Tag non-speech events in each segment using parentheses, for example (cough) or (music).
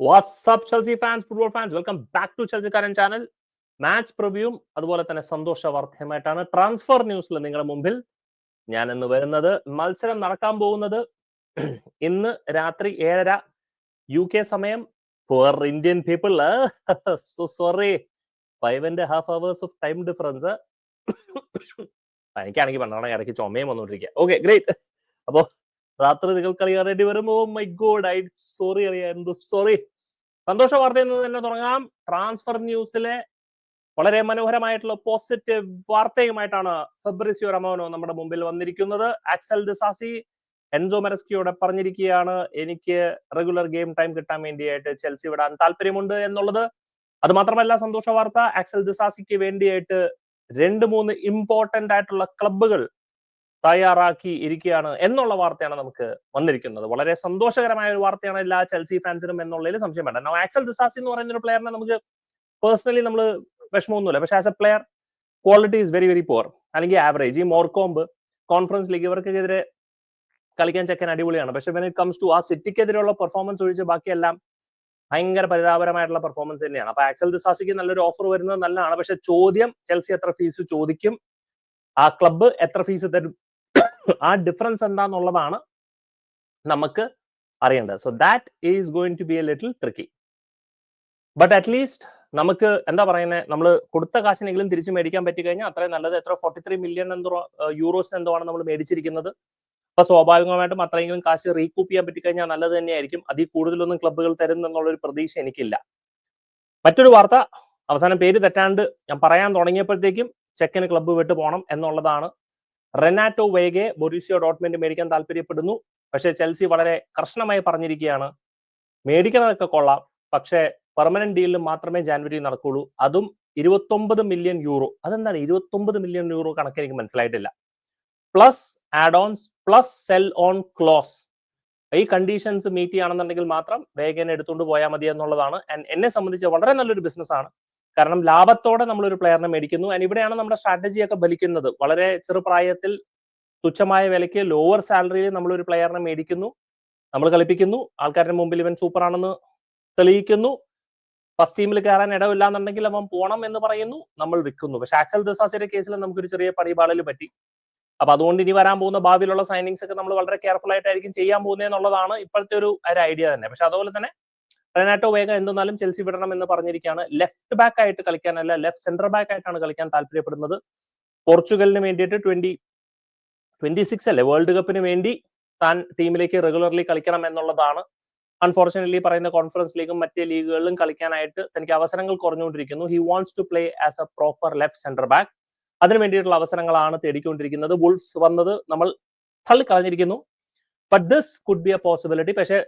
WhatsApp Chelsea fans football fans welcome back to ചെൽസിക്കാരൻ channel match പ്രിവ്യൂവും അതുപോലെ തന്നെ സന്തോഷ വാർത്തയുമായിട്ടാണ് ട്രാൻസ്ഫർ ന്യൂസിൽ നിങ്ങളുടെ മുമ്പിൽ ഞാൻ ഇന്ന് വരുന്നത്. മത്സരം നടക്കാൻ പോകുന്നത് (clears throat) ഇന്ന് രാത്രി ഏഴര യു കെ സമയം. For Indian people so sorry five and half hours of time difference എനിക്കാണെങ്കിൽ പണ്ടാണെങ്കിൽ ഇടയ്ക്ക് ചുമയും വന്നുകൊണ്ടിരിക്കുക. ഓക്കെ ഗ്രേറ്റ് (laughs) അപ്പോ രാത്രി നിങ്ങൾ കളി കാണേണ്ടി വരും oh my God I sorry അറിയായിരുന്നു സോറി സന്തോഷ വാർത്തയിൽ നിന്ന് തന്നെ തുടങ്ങാം. ട്രാൻസ്ഫർ ന്യൂസിലെ വളരെ മനോഹരമായിട്ടുള്ള പോസിറ്റീവ് വാർത്തയുമായിട്ടാണ് ഫെബ്രിസിയോ റമോനോ നമ്മുടെ മുമ്പിൽ വന്നിരിക്കുന്നത്. ആക്സൽ ദിസാസി എൻസോ മെറസ്കിയോടെ പറഞ്ഞിരിക്കുകയാണ് എനിക്ക് റെഗുലർ ഗെയിം ടൈം കിട്ടാൻ വേണ്ടിയായിട്ട് ചെൽസി വിടാൻ താല്പര്യമുണ്ട് എന്നുള്ളത്. അത് മാത്രമല്ല സന്തോഷ വാർത്ത ആക്സൽ ദിസാസിക്ക് വേണ്ടിയായിട്ട് രണ്ട് മൂന്ന് ഇമ്പോർട്ടന്റ് ആയിട്ടുള്ള ക്ലബ്ബുകൾ തയ്യാറാക്കി ഇരിക്കുകയാണ് എന്നുള്ള വാർത്തയാണ് നമുക്ക് വന്നിരിക്കുന്നത്. വളരെ സന്തോഷകരമായ ഒരു വാർത്തയാണ് എല്ലാ ചെൽസി ഫാൻസിനും എന്നുള്ളതിൽ സംശയം വേണ്ട. നോ ആക്സൽ ദിസാസി എന്ന് പറയുന്ന ഒരു പ്ലെയറിനെ നമുക്ക് പേഴ്സണലി നമ്മൾ വിഷമമൊന്നുമില്ല. പക്ഷെ as a player quality is very very poor അല്ലെങ്കിൽ ആവറേജ് ഈ മോർക്കോംബ് കോൺഫറൻസ് ലീഗ് ഇവർക്കെതിരെ കളിക്കാൻ ചെക്കൻ അടിപൊളിയാണ്. പക്ഷെ വെൻ ഇറ്റ് കംസ് ടു ആ സിറ്റിക്കെതിരെയുള്ള പെർഫോമൻസ് ഒഴിച്ച് ബാക്കിയെല്ലാം ഭയങ്കര പരിതാപകരമായിട്ടുള്ള പെർഫോമൻസ് തന്നെയാണ്. അപ്പൊ ആക്സൽ ദിസാസിക്ക് നല്ലൊരു ഓഫർ വരുന്നത് നല്ലതാണ്. പക്ഷെ ചോദ്യം ചെൽസി എത്ര ഫീസ് ചോദിക്കും? ആ ക്ലബ്ബ് എത്ര ഫീസ് ആ ഡിഫറൻസ് എന്താന്നുള്ളതാണ് നമുക്ക് അറിയേണ്ടത്. So that is going to be a little tricky but at least നമുക്ക് എന്താ പറയുന്നത് നമ്മൾ കൊടുത്ത കാശിനെങ്കിലും തിരിച്ചു മേടിക്കാൻ പറ്റി കഴിഞ്ഞാൽ അത്രയും നല്ലത് എത്ര ഫോർട്ടി ത്രീ മില്യൺ എന്തോ യൂറോസ് എന്തോ ആണ് നമ്മൾ മേടിച്ചിരിക്കുന്നത്. അപ്പൊ സ്വാഭാവികമായിട്ടും അത്രയെങ്കിലും കാശ് റീകൂപ്പ് ചെയ്യാൻ പറ്റി കഴിഞ്ഞാൽ നല്ലത് തന്നെയായിരിക്കും. അതിൽ കൂടുതലൊന്നും ക്ലബ്ബുകൾ തരും എന്നുള്ളൊരു പ്രതീക്ഷ എനിക്കില്ല. മറ്റൊരു വാർത്ത അവസാനം പേര് തെറ്റാണ്ട് ഞാൻ പറയാൻ തുടങ്ങിയപ്പോഴത്തേക്കും ചെക്കന് ക്ലബ്ബ് വിട്ടു പോകണം എന്നുള്ളതാണ് റെനാറ്റോ വേഗെ ബൊറീസിയോ ഡോട്ട്മെന്റ് മേടിക്കാൻ താല്പര്യപ്പെടുന്നു. പക്ഷേ ചെൽസി വളരെ കർശനമായി പറഞ്ഞിരിക്കുകയാണ്. മേടിക്കുന്നതൊക്കെ കൊള്ളാം. പക്ഷേ പെർമനന്റ് ഡീലിൽ മാത്രമേ ജാനുവരി നടക്കുള്ളൂ. അതും ഇരുപത്തൊമ്പത് മില്യൺ യൂറോ. അതെന്താണ്? ഇരുപത്തൊമ്പത് മില്യൺ യൂറോ കണക്ക് എനിക്ക് മനസ്സിലായിട്ടില്ല. Plus add ons plus sell on clause ഈ കണ്ടീഷൻസ് മീറ്റ് ചെയ്യുകയാണെന്നുണ്ടെങ്കിൽ മാത്രം വേഗനെ എടുത്തുകൊണ്ട് പോയാൽ മതി എന്നുള്ളതാണ് ആൻഡ് എന്നെ സംബന്ധിച്ച് വളരെ നല്ലൊരു ബിസിനസ് ആണ്. കാരണം ലാഭത്തോടെ നമ്മൾ ഒരു പ്ലെയറിനെ മേടിക്കുന്നു. ആൻഡ് ഇവിടെയാണ് നമ്മുടെ സ്ട്രാറ്റജിയൊക്കെ ബലിക്കുന്നത്. വളരെ ചെറുപ്രായത്തിൽ തുച്ഛമായ വിലയ്ക്ക് ലോവർ സാലറിയിൽ നമ്മൾ ഒരു പ്ലെയറിനെ മേടിക്കുന്നു. നമ്മൾ കളിപ്പിക്കുന്നു. ആൾക്കാരുടെ മുമ്പിൽ ഇവൻ സൂപ്പർ ആണെന്ന് തെളിയിക്കുന്നു. ഫസ്റ്റ് ടീമിൽ കയറാൻ ഇടവില്ല എന്നുണ്ടെങ്കിൽ അവൻ പോണം എന്ന് പറയുന്നു. നമ്മൾ വിൽക്കുന്നു. പക്ഷെ ആക്സൽ ദസാസിന്റെ കേസിൽ നമുക്കൊരു ചെറിയ പടിപാളിൽ പറ്റി. അപ്പൊ അതുകൊണ്ട് ഇനി വരാൻ പോകുന്ന ഭാവിയിലുള്ള സൈനിങ്സ് ഒക്കെ നമ്മൾ വളരെ കെയർഫുൾ ആയിട്ടായിരിക്കും ചെയ്യാൻ പോകുന്നത് എന്നുള്ളതാണ് ഇപ്പോഴത്തെ ഒരു ഒരു ഐഡിയ തന്നെ. പക്ഷെ അതുപോലെ തന്നെ റെനാറ്റോ വേഗ എന്തെന്നാലും ചെൽസി വിടണം എന്ന് പറഞ്ഞിരിക്കുകയാണ് ലെഫ്റ്റ് ബാക്ക് ആയിട്ട് കളിക്കാനല്ല ലെഫ്റ്റ് സെന്റർ ബാക്ക് ആയിട്ടാണ് കളിക്കാൻ താല്പര്യപ്പെടുന്നത്. പോർച്ചുഗലിന് വേണ്ടിയിട്ട് ട്വന്റി ട്വന്റി സിക്സ് അല്ലേ വേൾഡ് കപ്പിന് വേണ്ടി താൻ ടീമിലേക്ക് റെഗുലർലി കളിക്കണം എന്നുള്ളതാണ്. അൺഫോർച്ചുനേറ്റ്ലി പറയുന്ന കോൺഫറൻസ് ലീഗും മറ്റേ ലീഗുകളിലും കളിക്കാനായിട്ട് തനിക്ക് അവസരങ്ങൾ കുറഞ്ഞുകൊണ്ടിരിക്കുന്നു. He wants to play as a proper left centre back അതിനു വേണ്ടിയിട്ടുള്ള അവസരങ്ങളാണ് തേടിക്കൊണ്ടിരിക്കുന്നത്. ബുൾസ് വന്നത് നമ്മൾ തള്ളിക്കളഞ്ഞിരിക്കുന്നു but this could be a possibility പക്ഷേ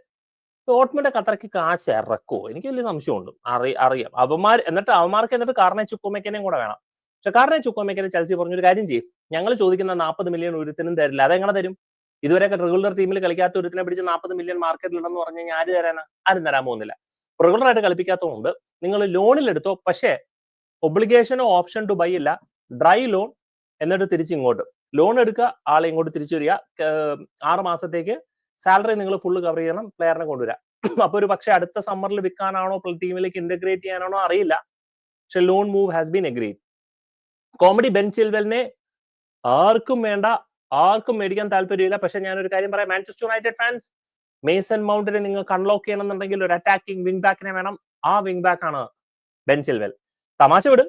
ഡോട്ട്മെന്റ് അത്രയ്ക്ക് കാശ് ഇറക്കുമോ എനിക്ക് വലിയ സംശയമുണ്ട്. അറി അറിയാം. അവന്മാർ എന്നിട്ട് അവന്മാർക്ക് എന്നിട്ട് കാരണം ചുക്കോമേക്കനെയും കൂടെ വേണം. പക്ഷെ കാർണെ ചുക്കോമേക്കനെ ചെൽസി പറഞ്ഞൊരു കാര്യം ചെയ്യും. ഞങ്ങൾ ചോദിക്കുന്ന നാൽപ്പത് മില്യൺ ഒരുത്തിനും തരില്ല. അതെങ്ങനെ തരും? ഇതുവരെയൊക്കെ റെഗുലർ ടീമിൽ കളിക്കാത്ത ഒരുത്തിനെ പിടിച്ച് നാൽപ്പത് മില്യൺ മാർക്കറ്റിൽ ഉണ്ടെന്ന് പറഞ്ഞു കഴിഞ്ഞാൽ ആര് തരാനാ? ആരും തരാൻ പോകുന്നില്ല. റെഗുലർ ആയിട്ട് കളിപ്പിക്കാത്തതുകൊണ്ട് നിങ്ങൾ ലോണിൽ എടുത്തോ പക്ഷേ ഒബ്ലിഗേഷനോ ഓപ്ഷൻ ടു ബൈ ഇല്ല. ഡ്രൈ ലോൺ എന്നിട്ട് തിരിച്ച് ഇങ്ങോട്ട്. ലോൺ എടുക്കുക ആളെ ഇങ്ങോട്ട് തിരിച്ചു വരിക. ആറ് മാസത്തേക്ക് സാലറി നിങ്ങൾ ഫുള്ള് കവർ ചെയ്യണം പ്ലെയറിനെ കൊണ്ടുവരാം. (clears throat) അപ്പൊ ഒരു പക്ഷെ അടുത്ത സമ്മറിൽ വിൽക്കാനാണോ ടീമിലേക്ക് ഇന്റഗ്രേറ്റ് ചെയ്യാനാണോ അറിയില്ല. പക്ഷെ loan move has been agreed comedy Ben ചിൽവെലിനെ ആർക്കും വേണ്ട ആർക്കും മേടിക്കാൻ താല്പര്യമില്ല. പക്ഷെ ഞാനൊരു കാര്യം പറയാം. മാഞ്ചസ്റ്റർ യുണൈറ്റഡ് ഫാൻസ് മേസൺ മൗണ്ടിനെ നിങ്ങൾക്ക് അൺലോക്ക് ചെയ്യണമെന്നുണ്ടെങ്കിൽ ഒരു അറ്റാക്കിംഗ് വിംഗ് ബാക്കിനെ വേണം. ആ വിംഗ് ബാക്ക് ആണ് ബെൻ ചിൽവെൽ തമാശ വിട്.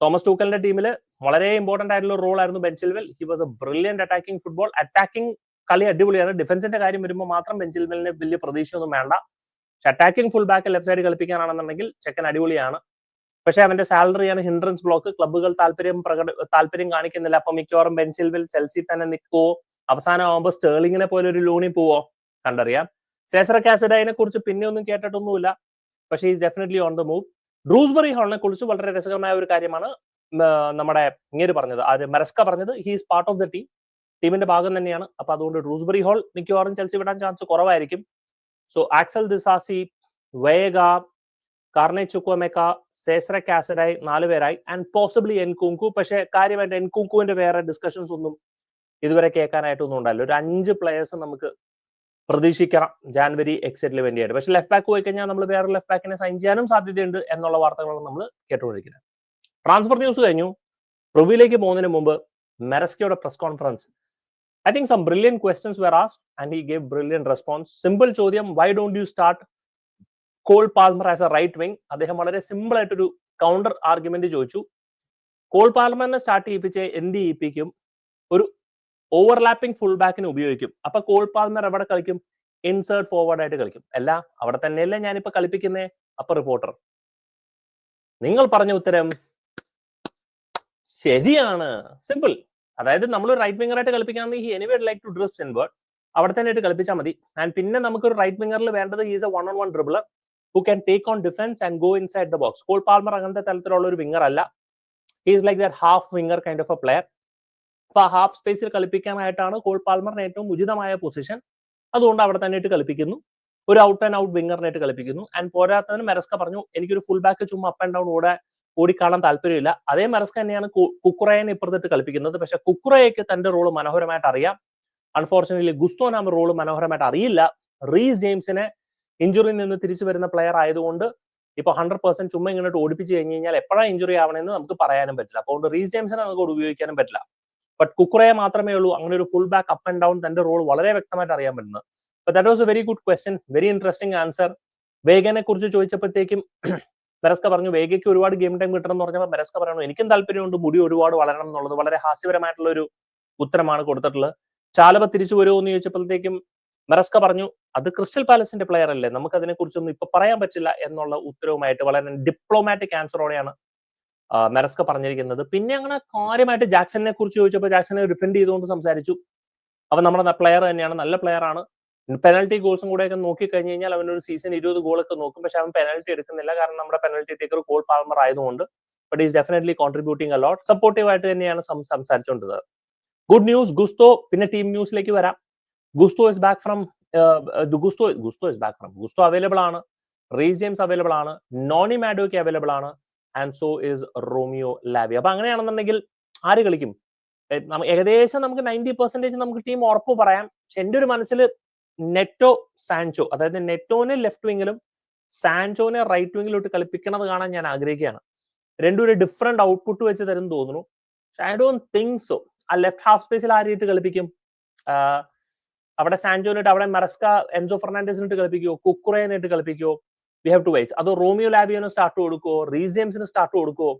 തോമസ് ടൂക്കലിന്റെ ടീമിൽ വളരെ ഇമ്പോർട്ടന്റ് ആയിട്ടുള്ള റോൾ ആയിരുന്നു Ben Chilwell he was a brilliant attacking football attacking കളി അടിപൊളിയാണ്. ഡിഫൻസിന്റെ കാര്യം വരുമ്പോൾ മാത്രം ബെഞ്ചിൽമെലിന് വലിയ പ്രതീക്ഷയൊന്നും വേണ്ട. പക്ഷെ attacking full back left side കളിപ്പിക്കാനാണെന്നുണ്ടെങ്കിൽ ചെക്കൻ അടിപൊളിയാണ്. പക്ഷെ അവന്റെ സാലറിയാണ് ഹിൻഡ്രൻസ് ബ്ലോക്ക് ക്ലബ്ബുകൾ താല്പര്യം പ്രകട താല്പര്യം കാണിക്കുന്നില്ല. അപ്പൊ മിക്കവാറും ബെഞ്ചിൽവിൽ ചെൽസി തന്നെ നിൽക്കുവോ അവസാനമാകുമ്പോൾ സ്റ്റേളിങ്ങിനെ പോലെ ഒരു ലൂണി പോവോ? കണ്ടറിയാം. സേസറ കാസഡൈനെ കുറിച്ച് പിന്നെ ഒന്നും കേട്ടിട്ടൊന്നുമില്ല. പക്ഷേ is definitely on the move Dewsbury ഹോളിനെ കുറിച്ച് വളരെ രസകരമായ ഒരു കാര്യമാണ് നമ്മുടെ ഇങ്ങേര് പറഞ്ഞത്. അത് മെറസ്ക പറഞ്ഞത്. He's part of the team ടീമിന്റെ ഭാഗം തന്നെയാണ്. അപ്പൊ അതുകൊണ്ട് ഡ്രൂസ്ബറി ഹോൾ മിക്കവാറും ചെൽസി വിടാൻ ചാൻസ് കുറവായിരിക്കും. So Axel Disasi Veiga Carney Chukwuemeka സേസ്ര കാസഡായി നാല് പേരായി. ആൻഡ് പോസിബിളി എൻകുങ്കു പക്ഷെ കാര്യമായിട്ട് എൻകുങ്കുവിന്റെ വേറെ ഡിസ്കഷൻസ് ഒന്നും ഇതുവരെ കേൾക്കാനായിട്ടൊന്നും ഉണ്ടല്ലോ ഒരു അഞ്ച് പ്ലെയേഴ്സ് നമുക്ക് പ്രതീക്ഷിക്കണം ജാനുവരി എക്സിറ്റിൽ വേണ്ടിയായിട്ട്. പക്ഷെ ലെഫ്റ്റ് ബാക്ക് പോയി കഴിഞ്ഞാൽ നമ്മൾ വേറെ ലെഫ്റ്റ് ബാക്കിനെ സൈൻ ചെയ്യാനും സാധ്യതയുണ്ട് എന്നുള്ള വാർത്തകളാണ് നമ്മൾ കേട്ടുകൊണ്ടിരിക്കുന്നത്. ട്രാൻസ്ഫർ ന്യൂസ് കഴിഞ്ഞു. പ്രിവ്യൂലേക്ക് പോകുന്നതിന് മുമ്പ് മെറസ്കയുടെ press conference I think some brilliant questions were as and he gave brilliant response simple ചോദ്യം why don't you start Cole Palmer as a right wing അദ്ദേഹം വളരെ സിമ്പിൾ ആയിട്ടൊരു കൗണ്ടർ ആർഗ്യുമെന്റ് ചോദിച്ചു. കോൾ പാൽമറിനെ സ്റ്റാർട്ട് ചെയ്യിപ്പിച്ച് എന്ത് ചെയ്യിപ്പിക്കും? ഒരു ഓവർലാപ്പിംഗ് ഫുൾ ബാക്കിന് ഉപയോഗിക്കും. അപ്പൊ കോൾ പാൽമർ എവിടെ കളിക്കും? ഇൻസേർട്ട് ഫോർവേഡ് ആയിട്ട് കളിക്കും. അല്ല അവിടെ തന്നെയല്ലേ ഞാനിപ്പോ കളിപ്പിക്കുന്നേ? അപ്പൊ റിപ്പോർട്ടർ നിങ്ങൾ പറഞ്ഞ ഉത്തരം ശരിയാണ്. സിമ്പിൾ അതായത് നമ്മൾ റൈറ്റ് വിംഗർ ആയിട്ട് കളിപ്പിക്കുകയാണെങ്കിൽ he anyway like to drift invert അവിടെ തന്നെ ആയിട്ട് കളിപ്പിച്ചാൽ മതി. ആൻഡ് പിന്നെ നമുക്ക് ഒരു റൈറ്റ് വിംഗറിൽ വേണ്ടത് is a one on one dribbler who can take on defence and go inside the box Cole Palmer അങ്ങനത്തെ തരത്തിലുള്ള ഒരു വിംഗർ അല്ല. Is like that half winger kind of a player അപ്പൊ ആ ഹാഫ് സ്പേസിൽ കളിപ്പിക്കാനായിട്ടാണ് കോൾ പാൽമറിന് ഏറ്റവും ഉചിതമായ പൊസിഷൻ അതുകൊണ്ട് അവിടെ തന്നെ ആയിട്ട് കളിപ്പിക്കുന്നു. ഒരു ഔട്ട് ആൻഡ് ഔട്ട് വിംഗറിനായിട്ട് കളിപ്പിക്കുന്നു. ആൻഡ് പോരാത്തതിന് മെറസ്ക പറഞ്ഞു എനിക്കൊരു ഫുൾ ബാക്ക് ചുമ്മാ അപ്പ് ആൻഡ് ഡൗൺ ഓടാൻ ഓടിക്കാണാൻ താല്പര്യമില്ല. അതേ മെറസ്ക തന്നെയാണ് കുക്കുറയനെ ഇപ്പുറത്തിട്ട് കളിപ്പിക്കുന്നത്. പക്ഷെ കുക്കുറയ്ക്ക് തന്റെ റോൾ മനോഹരമായിട്ട് അറിയാം. അൺഫോർച്ചുനേറ്റ്ലി ഗുസ്തോ നാമ റോൾ മനോഹരമായിട്ട് അറിയില്ല. റീസ് ജെയിംസിനെ ഇഞ്ചുറിയിൽ നിന്ന് തിരിച്ചു വരുന്ന പ്ലെയർ ആയതുകൊണ്ട് ഇപ്പൊ ഹൺഡ്രഡ് പെർസെന്റ് ചുമ്മാ ഇങ്ങോട്ട് ഓടിപ്പിച്ച് കഴിഞ്ഞ് കഴിഞ്ഞാൽ എപ്പോഴാണ് ഇഞ്ചുറി ആവണമെന്ന് നമുക്ക് പറയാനും പറ്റില്ല. അപ്പോൾ റീസ് ജെയിംസിനെ നമുക്ക് ഉപയോഗിക്കാനും പറ്റില്ല. ബട്ട് കുക്കുറയെ മാത്രമേ ഉള്ളൂ. അങ്ങനെ ഒരു full back up and down തന്റെ റോൾ വളരെ വ്യക്തമായിട്ട് അറിയാൻ പറ്റുന്നത്. അപ്പൊ that was a very good question very interesting answer വേഗനെ കുറിച്ച് ചോദിച്ചപ്പോഴത്തേക്കും മെറസ്ക പറഞ്ഞു വേഗയ്ക്ക് ഒരുപാട് ഗെയിം ടൈം കിട്ടണം എന്ന് പറഞ്ഞപ്പോൾ മെറസ്ക പറയണു എനിക്കും താല്പര്യമുണ്ട് മുടി ഒരുപാട് വളരണം എന്നുള്ളത്. വളരെ ഹാസ്യപരമായിട്ടുള്ള ഒരു ഉത്തരമാണ് കൊടുത്തിട്ടുള്ളത്. ചാലബ തിരിച്ചു വരുമോ എന്ന് ചോദിച്ചപ്പോഴത്തേക്കും മെറസ്ക പറഞ്ഞു അത് ക്രിസ്റ്റൽ പാലസിന്റെ പ്ലെയർ അല്ലേ നമുക്ക് അതിനെ കുറിച്ചൊന്നും ഇപ്പൊ പറയാൻ പറ്റില്ല എന്നുള്ള ഉത്തരവുമായിട്ട് വളരെ ഡിപ്ലോമാറ്റിക് ആൻസറോടെയാണ് മെറസ്ക പറഞ്ഞിരിക്കുന്നത്. പിന്നെ അങ്ങനെ കാര്യമായിട്ട് ജാക്സനെ കുറിച്ച് ചോദിച്ചപ്പോൾ ജാക്സനെ ഡിഫെൻഡ് ചെയ്തുകൊണ്ട് സംസാരിച്ചു. അവൻ നമ്മുടെ പ്ലെയർ തന്നെയാണ് നല്ല പ്ലെയർ ആണ്. പെനൽറ്റി ഗോൾസും കൂടെ ഒക്കെ നോക്കി കഴിഞ്ഞ് കഴിഞ്ഞാൽ അവൻ ഒരു സീസൺ ഇരുപത് ഗോളൊക്കെ നോക്കും. പക്ഷെ അവൻ പെനൽറ്റി എടുക്കുന്നില്ല. കാരണം നമ്മുടെ പെനൽറ്റി ടേക്കർ കോൾ പാൽമർ ആയതുകൊണ്ട്. But is definitely contributing a lot supportive ആയിട്ട് തന്നെയാണ് സംസാരിച്ചുകൊണ്ടത് ഗുഡ് ന്യൂസ് ഗുസ്തോ. പിന്നെ ടീം ന്യൂസിലേക്ക് വരാം. Gusto is back from Gusto Gusto is back from Gusto available ആണ്. റീസ് ജെയിംസ് അവൈലബിൾ ആണ്. നോണി മാഡോയ്ക്ക് അവൈലബിൾ ആണ്. And so is Romeo Lavia. അപ്പൊ അങ്ങനെയാണെന്നുണ്ടെങ്കിൽ ആര് കളിക്കും? ഏകദേശം നമുക്ക് നയന്റി പെർസെന്റേജ് നമുക്ക് ടീം ഉറപ്പ് പറയാം. പക്ഷെ എന്റെ ഒരു മനസ്സിൽ നെറ്റോ സാൻചോ അതായത് നെറ്റോനെ ലെഫ്റ്റ് വിങ്ങിലും സാൻചോനെ റൈറ്റ് വിങ്ങിലോട്ട് കളിപ്പിക്കണത് കാണാൻ ഞാൻ ആഗ്രഹിക്കുകയാണ്. രണ്ടും ഒരു ഡിഫറെന്റ് ഔട്ട്പുട്ട് വെച്ച് തരും തോന്നുന്നു. ഐ ഡോണ്ട് തിങ്ക് സോ ആ ലെഫ്റ്റ് ഹാഫ് സ്പേസിൽ ആരെയിട്ട് കളിപ്പിക്കും? അവിടെ സാൻജോനായിട്ട് അവിടെ മെറസ്ക എൻസോ ഫെർണാൻഡസിനിട്ട് കളിപ്പിക്കുമോ കുക്കുറേനായിട്ട് കളിപ്പിക്കുമോ വി ഹാവ് ടു വെയിറ്റ് അതോ റോമിയോ ലാബിയോന് സ്റ്റാർട്ട് കൊടുക്കുമോ റീസ് ജെയിംസിന് സ്റ്റാർട്ട് കൊടുക്കുമോ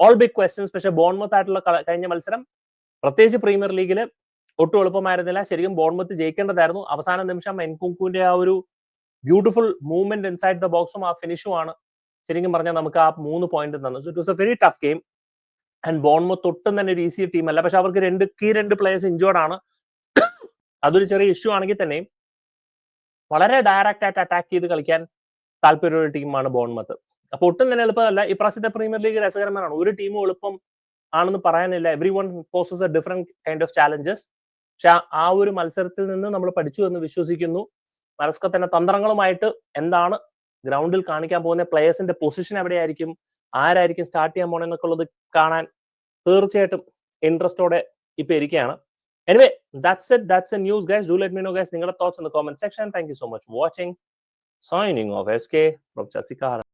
ഓൾ ബിഗ് ക്വസ്റ്റ്യൻസ് പക്ഷേ ബോൺമത്ത് ആയിട്ടുള്ള കഴിഞ്ഞ മത്സരം പ്രത്യേകിച്ച് പ്രീമിയർ ലീഗിൽ ഒട്ടും എളുപ്പമായിരുന്നില്ല. ശരിക്കും ബോൺമത്ത് ജയിക്കേണ്ടതായിരുന്നു. അവസാന നിമിഷം എൻകുങ്കുവിന്റെ ആ ഒരു ബ്യൂട്ടിഫുൾ മൂവ്മെന്റ് ഇൻസൈഡ് ദ ബോക്സും ആ ഫിനിഷും ആണ്. ശരിക്കും പറഞ്ഞാൽ നമുക്ക് ആ മൂന്ന് പോയിന്റ് തന്നു. So it was a very tough game and Bournemouth ഒട്ടും തന്നെ ഒരു ഈസി ടീം അല്ല. പക്ഷെ അവർക്ക് രണ്ട് കീ രണ്ട് പ്ലേയേഴ്സ് ഇഞ്ചോർഡ് ആണ്. അതൊരു ചെറിയ ഇഷ്യൂ ആണെങ്കിൽ തന്നെയും വളരെ ഡയറക്റ്റ് ആയിട്ട് അറ്റാക്ക് ചെയ്ത് കളിക്കാൻ താല്പര്യമുള്ള ടീമാണ് ബോൺമത്ത് അപ്പൊ ഒട്ടും തന്നെ എളുപ്പമല്ല. ഇപ്രാവശ്യത്തെ പ്രീമിയർ ലീഗ് രസകരമാണ് ഒരു ടീമും എളുപ്പം ആണെന്ന് പറയാനില്ല. Every one possess a different kind of challenges പക്ഷെ ആ ഒരു മത്സരത്തിൽ നിന്ന് നമ്മൾ പഠിച്ചു എന്ന് വിശ്വസിക്കുന്നു. മറസ്ക തന്നെ തന്ത്രങ്ങളുമായിട്ട് എന്താണ് ഗ്രൗണ്ടിൽ കാണിക്കാൻ പോകുന്ന പ്ലേയേഴ്സിന്റെ പൊസിഷൻ എവിടെയായിരിക്കും? ആരായിരിക്കും സ്റ്റാർട്ട് ചെയ്യാൻ പോണെന്നൊക്കെ ഉള്ളത് കാണാൻ തീർച്ചയായിട്ടും ഇൻട്രസ്റ്റോടെ ഇപ്പൊ ഇരിക്കുകയാണ് anyway that's it that's a news guys do let me know guys നിങ്ങളുടെ thoughts in comment section thank you so much watching signing off S K from